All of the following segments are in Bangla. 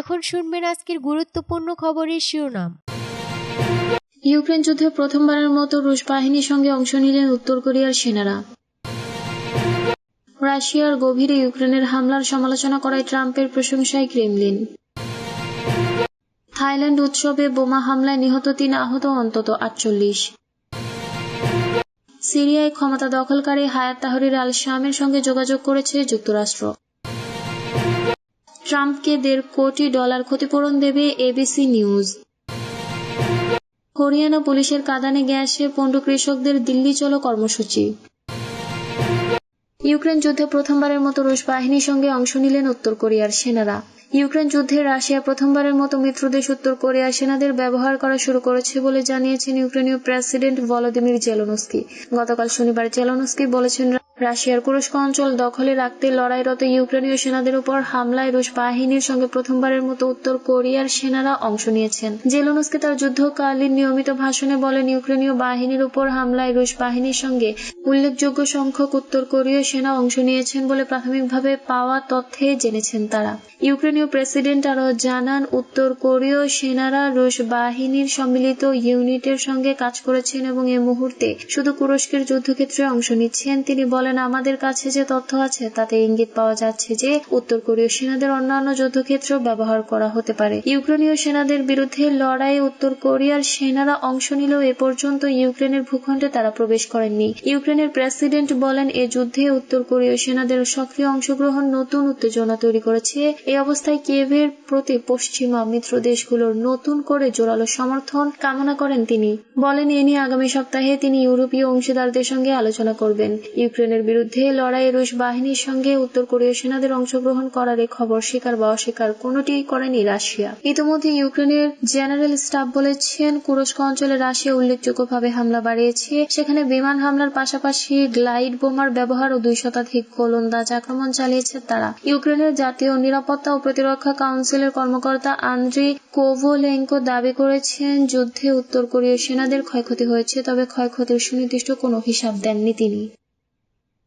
এখন শুনবেন আজকের গুরুত্বপূর্ণ খবরের শিরোনাম। ইউক্রেন যুদ্ধে প্রথমবারের মতো রুশ বাহিনীর সঙ্গে অংশ নিলেন উত্তর কোরিয়ার সেনারা। রাশিয়ার গভীরে ইউক্রেনের হামলার সমালোচনা করায় ট্রাম্পের প্রশংসায় ক্রেমলিন। থাইল্যান্ড উৎসবে বোমা হামলায় নিহত তিন আহত, অন্তত আটচল্লিশ। সিরিয়ায় ক্ষমতা দখলকারী হায়াত তাহরির আল শামের সঙ্গে যোগাযোগ করেছে যুক্তরাষ্ট্র। ট্রাম্পকে দেড় কোটি ডলার ক্ষতিপূরণ দেবে এবিসি নিউজ। হরিয়ানা পুলিশের কাঁদানে গ্যাসে পণ্ড কৃষকদের দিল্লি চলো কর্মসূচি। ইউক্রেন যুদ্ধে প্রথমবারের মতো রুশ বাহিনীর সঙ্গে অংশ নিলেন উত্তর কোরিয়ার সেনারা। ইউক্রেন যুদ্ধে রাশিয়া প্রথমবারের মতো মিত্রদেশ উত্তর কোরিয়ার সেনাদের ব্যবহার করা শুরু করেছে বলে জানিয়েছেন ইউক্রেনীয় প্রেসিডেন্ট ভলোদিমির জেলনস্কি। গতকাল শনিবার জেলনস্কি বলেছেন রাশিয়ার কুরস্ক অঞ্চল দখলে রাখতে লড়াইরত ইউক্রেনীয় সেনাদের উপর হামলায় রুশ বাহিনীর সঙ্গে প্রথমবারের মতো উত্তর কোরিয়ার সেনারা অংশ নিয়েছেন। জেলনস্কি তার যুদ্ধকালীন নিয়মিত ভাষণে বলেন, ইউক্রেনীয় বাহিনীর উপর হামলায় রুশ বাহিনীর সঙ্গে উল্লেখযোগ্য সংখ্যক উত্তর কোরীয় সেনা অংশ নিয়েছেন বলে প্রাথমিকভাবে পাওয়া তথ্যে জেনেছেন তারা। ইউক্রেনীয় প্রেসিডেন্ট আরও জানান, উত্তর কোরীয় সেনারা রুশ বাহিনীর সম্মিলিত ইউনিটের সঙ্গে কাজ করেছেন এবং এ মুহূর্তে শুধু কুরস্কের যুদ্ধক্ষেত্রে অংশ নিচ্ছেন। তিনি বলেন আমাদের কাছে যে তথ্য আছে, তাতে ইঙ্গিত পাওয়া যাচ্ছে যে উত্তর কোরীয় সেনাদের অন্যান্য যুদ্ধক্ষেত্রেও ব্যবহার করা হতে পারে। ইউক্রেনীয় সেনাদের বিরুদ্ধে লড়াইয়ে উত্তর কোরিয়ার সেনারা অংশ নিলেও এ পর্যন্ত ইউক্রেনের ভূখণ্ডে তারা প্রবেশ করেননি। ইউক্রেনের প্রেসিডেন্ট বলেন, এ যুদ্ধে উত্তর কোরীয় সেনাদের সক্রিয় অংশগ্রহণ নতুন উত্তেজনা তৈরি করেছে। এই অবস্থায় কিয়েভের প্রতি পশ্চিমা মিত্র দেশগুলোর নতুন করে জোরালো সমর্থন কামনা করেন তিনি। বলেন, এ নিয়ে আগামী সপ্তাহে তিনি ইউরোপীয় অংশীদারদের সঙ্গে আলোচনা করবেন। ইউক্রেনের বিরুদ্ধে লড়াইয়ে রুশ বাহিনীর সঙ্গে উত্তর কোরীয় সেনাদের অংশগ্রহণ করার এ খবর স্বীকার বা অস্বীকার কোনটিই করেনি রাশিয়া। ইতিমধ্যে ইউক্রেনের জেনারেল স্টাফ বলেছেন, কুরস্ক অঞ্চলে রাশিয়া উল্লেখযোগ্যভাবে হামলা বাড়িয়েছে। সেখানে বিমান হামলার পাশাপাশি গ্লাইড বোমার ব্যবহার ও দুই শতাধিক গোলন্দাজ আক্রমণ চালিয়েছে তারা। ইউক্রেনের জাতীয় নিরাপত্তা ও প্রতিরক্ষা কাউন্সিলের কর্মকর্তা আন্দ্রি কোভোলেঙ্কো দাবি করেছেন, যুদ্ধে উত্তর কোরীয় সেনাদের ক্ষয়ক্ষতি হয়েছে, তবে ক্ষয়ক্ষতির সুনির্দিষ্ট কোনো হিসাব দেননি তিনি।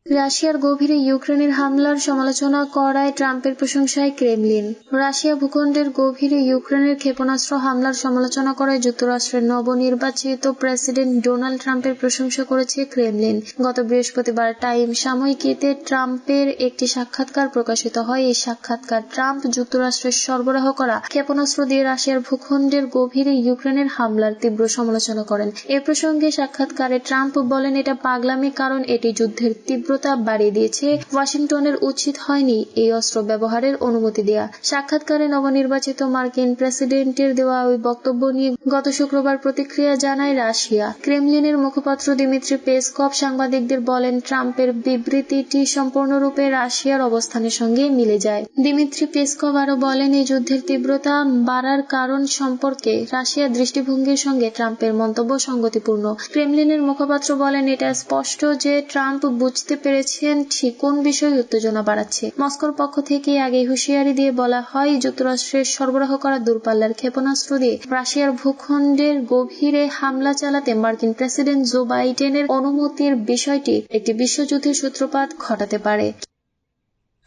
রাশিয়ার গভীরে ইউক্রেনের হামলার সমালোচনা করায় ট্রাম্পের প্রশংসায় ক্রেমলিন। রাশিয়া ভূখণ্ডের গভীরে ইউক্রেনের ক্ষেপণাস্ত্র হামলার সমালোচনা করায় যুক্তরাষ্ট্রের নবনির্বাচিত প্রেসিডেন্ট ডোনাল্ড ট্রাম্পের প্রশংসা করেছে ক্রেমলিন। গত বৃহস্পতিবার টাইম সাময়িকীতে ট্রাম্পের একটি সাক্ষাৎকার প্রকাশিত হয়। এই সাক্ষাৎকার ট্রাম্প যুক্তরাষ্ট্রের সরবরাহ করা ক্ষেপণাস্ত্র দিয়ে রাশিয়ার ভূখণ্ডের গভীরে ইউক্রেনের হামলার তীব্র সমালোচনা করেন। এ প্রসঙ্গে সাক্ষাৎকারে ট্রাম্প বলেন, এটা পাগলামি, কারণ এটি যুদ্ধের তীব্রতা বাড়িয়ে দিয়েছে। ওয়াশিংটনের উচিত হয়নি এই অস্ত্র ব্যবহারের অনুমতি দেয়া। সাক্ষাৎকারে নবনির্বাচিত মার্কিন প্রেসিডেন্টের দেওয়া ওই বক্তব্য নিয়ে গত শুক্রবার প্রতিক্রিয়া জানায় রাশিয়া। ক্রেমলিনের মুখপাত্র দিমিত্রি পেসকভ সাংবাদিকদের বলেন, ট্রাম্পের বিবৃতিটি সম্পূর্ণরূপে রাশিয়ার অবস্থানের সঙ্গে মিলে যায়। দিমিত্রি পেসকভ আরও বলেন, এই যুদ্ধের তীব্রতা বাড়ার কারণ সম্পর্কে রাশিয়ার দৃষ্টিভঙ্গির সঙ্গে ট্রাম্পের মন্তব্য সঙ্গতিপূর্ণ। ক্রেমলিনের মুখপাত্র বলেন, এটা স্পষ্ট যে ট্রাম্প বুঝতে পেরেছেন, ঠিক কোন বিষয়ে উত্তেজনা বাড়াচ্ছে? মস্কোর পক্ষ থেকে আগে হুঁশিয়ারি দিয়ে বলা হয়, যুক্তরাষ্ট্রের সরবরাহ করা দূরপাল্লার ক্ষেপণাস্ত্র দিয়ে রাশিয়ার ভূখণ্ডের গভীরে হামলা চালাতে মার্কিন প্রেসিডেন্ট জো বাইডেনের অনুমতির বিষয়টি একটি বিশ্বযুদ্ধের সূত্রপাত ঘটাতে পারে।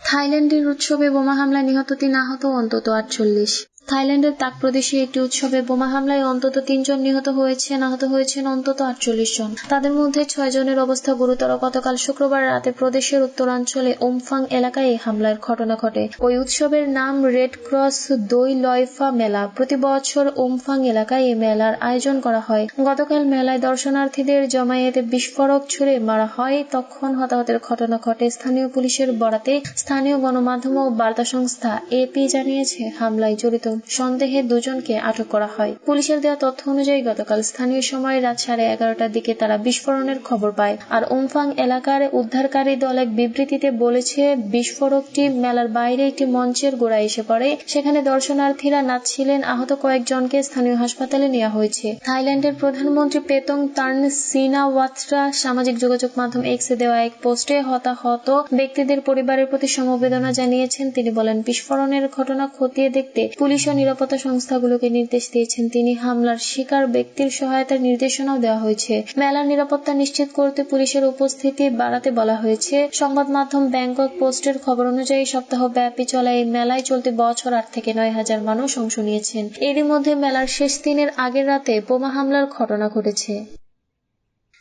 থাইল্যান্ডের উৎসবে বোমা হামলায় নিহত তিন আহত, অন্তত আটচল্লিশ। থাইল্যান্ডের তাক প্রদেশে একটি উৎসবে বোমা হামলায় অন্তত তিনজন নিহত হয়েছেন আহত হয়েছেন অন্তত আটচল্লিশ জন। তাদের মধ্যে ছয় জনের অবস্থা গুরুতর। গতকাল শুক্রবার রাতে প্রদেশের উত্তরাঞ্চলে ওমফাং এলাকায় এই হামলার ঘটনা ঘটে। ওই উৎসবের নাম রেড ক্রস দই লয়ফা মেলা। প্রতি বছর ওমফাং এলাকায় এই মেলার আয়োজন করা হয়। গতকাল মেলায় দর্শনার্থীদের জমায়েতে বিস্ফোরক ছুড়ে মারা হয়। তখন হতাহতের ঘটনা ঘটে। স্থানীয় পুলিশের বরাতে স্থানীয় গণমাধ্যম ও বার্তা সংস্থা এপি জানিয়েছে, হামলায় জড়িত সন্দেহে দুজনকে আটক করা হয়। পুলিশের দেওয়া তথ্য অনুযায়ী গতকাল স্থানীয় সময় রাত সাড়ে এগারোটার দিকে তারা বিস্ফোরণের খবর পায়। আর ওমফাং এলাকার উদ্ধারকারী দল এক বিবৃতিতে বলেছে, বিস্ফোরকটি মেলার বাইরে একটি মঞ্চের গোড়ায় এসে পড়ে। সেখানে দর্শনার্থীরা নাচছিলেন, আহত কয়েকজনকে স্থানীয় হাসপাতালে নেওয়া হয়েছে। থাইল্যান্ডের প্রধানমন্ত্রী পেতং তার্ন সিনাওয়াত্রা সামাজিক যোগাযোগ মাধ্যম এক্সে দেওয়া এক পোস্টে হতাহত ব্যক্তিদের পরিবারের প্রতি সমবেদনা জানিয়েছেন। তিনি বলেন, বিস্ফোরণের ঘটনা খতিয়ে দেখতে পুলিশ পুলিশ নিরাপত্তা সংস্থাগুলোকে নির্দেশ দিয়েছেন। তিনি হামলার শিকার ব্যক্তির সহায়তার নির্দেশনাও দেওয়া হয়েছে। মেলার নিরাপত্তা নিশ্চিত করতে পুলিশের উপস্থিতি বাড়াতে বলা হয়েছে। সংবাদ মাধ্যম ব্যাংকক পোস্টের খবর অনুযায়ী সপ্তাহ ব্যাপী চলা এই মেলায় চলতি বছর আট থেকে নয় হাজার মানুষ অংশ নিয়েছেন। এরই মধ্যে মেলার শেষ দিনের আগের রাতে বোমা হামলার ঘটনা ঘটেছে।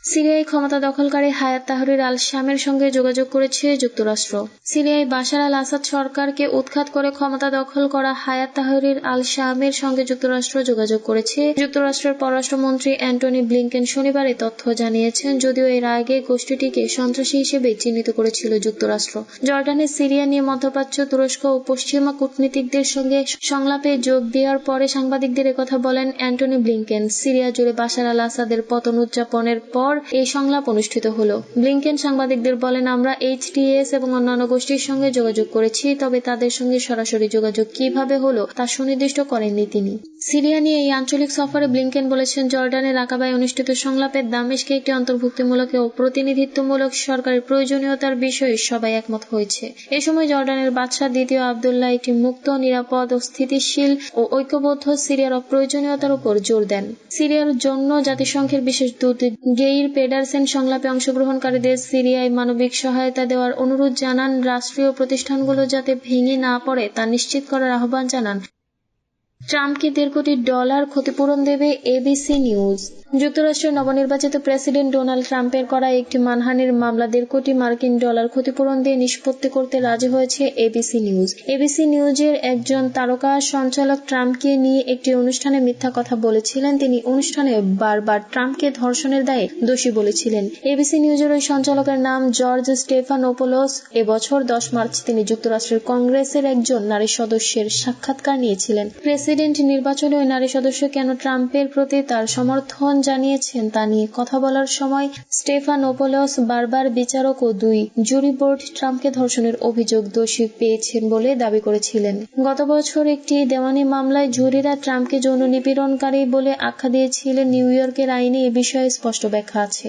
সিরিয়ায় ক্ষমতা দখলকারী হায়াত তাহরির আল শামের সঙ্গে যোগাযোগ করেছে যুক্তরাষ্ট্র। সিরিয়ায় বাশার আল আসাদ সরকারকে উৎখাত করে ক্ষমতা দখল করা হায়াত তাহরির আল শামের সঙ্গে যুক্তরাষ্ট্র যোগাযোগ করেছে। যুক্তরাষ্ট্রের পররাষ্ট্রমন্ত্রী অ্যান্টনি ব্লিংকেন শনিবার এই তথ্য জানিয়েছেন, যদিও এর আগে গোষ্ঠীটিকে সন্ত্রাসী হিসেবে চিহ্নিত করেছিল যুক্তরাষ্ট্র। জর্ডানের সিরিয়া নিয়ে মধ্যপ্রাচ্য, তুরস্ক ও পশ্চিমা কূটনীতিকদের সঙ্গে সংলাপে যোগ দেওয়ার পরে সাংবাদিকদের একথা বলেন অ্যান্টনি ব্লিংকেন। সিরিয়া জুড়ে বাশার আল আসাদের পতন উদযাপনের পর এই সংলাপ অনুষ্ঠিত হলো। ব্লিংকেন সাংবাদিকদের বলেন, আমরা এইচটিএস এবং অন্যান্য গোষ্ঠীর সঙ্গে যোগাযোগ করেছি, তবে তাদের সঙ্গে সরাসরি যোগাযোগ কীভাবে হলো তা সুনির্দিষ্ট করেননি তিনি। সিরিয়া নিয়ে এই আঞ্চলিক সফরে ব্লিংকেন বলেছেন, জর্ডানের আকাবায় অনুষ্ঠিত সংলাপে দামেশকে একটি অন্তর্ভুক্তিমূলক ও প্রতিনিধিত্বমূলক সরকারের প্রয়োজনীয়তার বিষয়ে সবাই একমত হয়েছে। এ সময় জর্ডানের বাদশাহ দ্বিতীয় আবদুল্লাহ একটি মুক্ত, নিরাপদ ও স্থিতিশীল ও ঐক্যবদ্ধ সিরিয়ার অপ্রয়োজনীয়তার উপর জোর দেন। সিরিয়ার জন্য জাতিসংঘের বিশেষ দূত গেইর পেডারসেন সংলাপে অংশগ্রহণকারীদের সিরিয়ায় মানবিক সহায়তা দেওয়ার অনুরোধ জানান রাষ্ট্রীয় প্রতিষ্ঠানগুলো যাতে ভেঙে না পড়ে তা নিশ্চিত করার আহ্বান জানান। ট্রাম্পকে দেড় কোটি ডলার ক্ষতিপূরণ দেবে এবিসি নিউজ যুক্তরাষ্ট্রের নবনির্বাচিত প্রেসিডেন্ট ডোনাল্ড ট্রাম্পের করা একটি মানহানির মামলা দেড় কোটি মার্কিন ডলার ক্ষতিপূরণ দিয়ে নিষ্পত্তি করতে রাজি হয়েছে এবিসি নিউজ এবিসি নিউজের একজন তারকা সঞ্চালক ট্রাম্পকে নিয়ে একটি অনুষ্ঠানে মিথ্যা কথা বলেছিলেন। তিনি অনুষ্ঠানে বারবার ট্রাম্পকে ধর্ষণের দায়ে দোষী বলেছিলেন। এবিসি নিউজের ওই সঞ্চালকের নাম জর্জ স্টেফানোপোলোস। এবছর দশ মার্চ তিনি যুক্তরাষ্ট্রের কংগ্রেসের একজন নারী সদস্যের সাক্ষাৎকার নিয়েছিলেন। প্রেসিডেন্ট নির্বাচনে ওই নারী সদস্য কেন ট্রাম্পের প্রতি তার সমর্থন জানিয়েছেন তা নিয়ে কথা বলার সময় স্টেফানোপোলস বারবার বিচারক ও দুই জুরি বোর্ড ট্রাম্পকে ধর্ষণের অভিযোগ দোষী পেয়েছেন বলে দাবি করেছিলেন। গত বছর একটি দেওয়ানি মামলায় জুরিরা ট্রাম্পকে যৌন নিপীড়নকারী বলে আখ্যা দিয়েছিলেন। নিউ ইয়র্কের আইনে এ বিষয়ে স্পষ্ট ব্যাখ্যা আছে।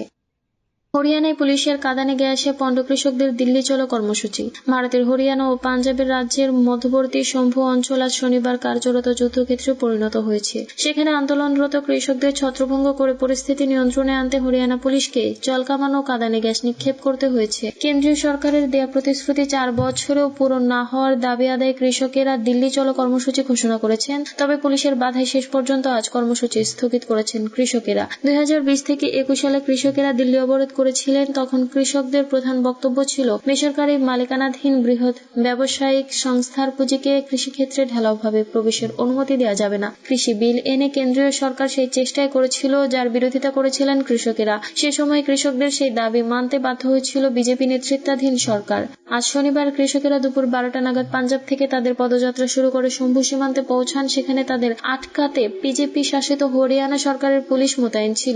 হরিয়ানায় পুলিশের কাঁদানে গ্যাসে পণ্ড কৃষকদের দিল্লি চলো কর্মসূচি। ভারতের হরিয়ানা ও পাঞ্জাবের রাজ্যের মধ্যবর্তী শম্ভু অঞ্চল আজ শনিবার কার্যরত যুদ্ধক্ষেত্রে পরিণত হয়েছে। সেখানে আন্দোলনরত কৃষকদের ছত্রভঙ্গ করে পরিস্থিতি নিয়ন্ত্রণে আনতে হরিয়ানা পুলিশকে জলকামান ও কাঁদানে গ্যাস নিক্ষেপ করতে হয়েছে। কেন্দ্রীয় সরকারের দেয়া প্রতিশ্রুতি চার বছরেও পূরণ না হওয়ার দাবি আদায় কৃষকেরা দিল্লি চলো কর্মসূচি ঘোষণা করেছেন। তবে পুলিশের বাধায় শেষ পর্যন্ত আজ কর্মসূচি স্থগিত করেছেন কৃষকেরা। দুই হাজার বিশ থেকে একুশ সালে কৃষকেরা দিল্লি অবরোধ করেছিলেন তখন কৃষকদের প্রধান বক্তব্য ছিল, বেসরকারি মালিকানাধীন বৃহৎ ব্যবসায়িক সংস্থার পুঁজিকে কৃষিক্ষেত্রে ঢালাওভাবে প্রবেশের অনুমতি দেওয়া যাবে না। কৃষি বিল এনে কেন্দ্রীয় সরকার সেই চেষ্টাই করেছিল যার বিরোধিতা করেছিলেন কৃষকেরা। সে সময় কৃষকদের সেই দাবি মানতে বাধ্য হয়েছিল বিজেপি নেতৃত্বাধীন সরকার। আজ শনিবার কৃষকেরা দুপুর বারোটা নাগাদ পাঞ্জাব থেকে তাদের পদযাত্রা শুরু করে শম্ভু সীমান্তে পৌঁছান। সেখানে তাদের আটকাতে বিজেপি শাসিত হরিয়ানা সরকারের পুলিশ মোতায়েন ছিল।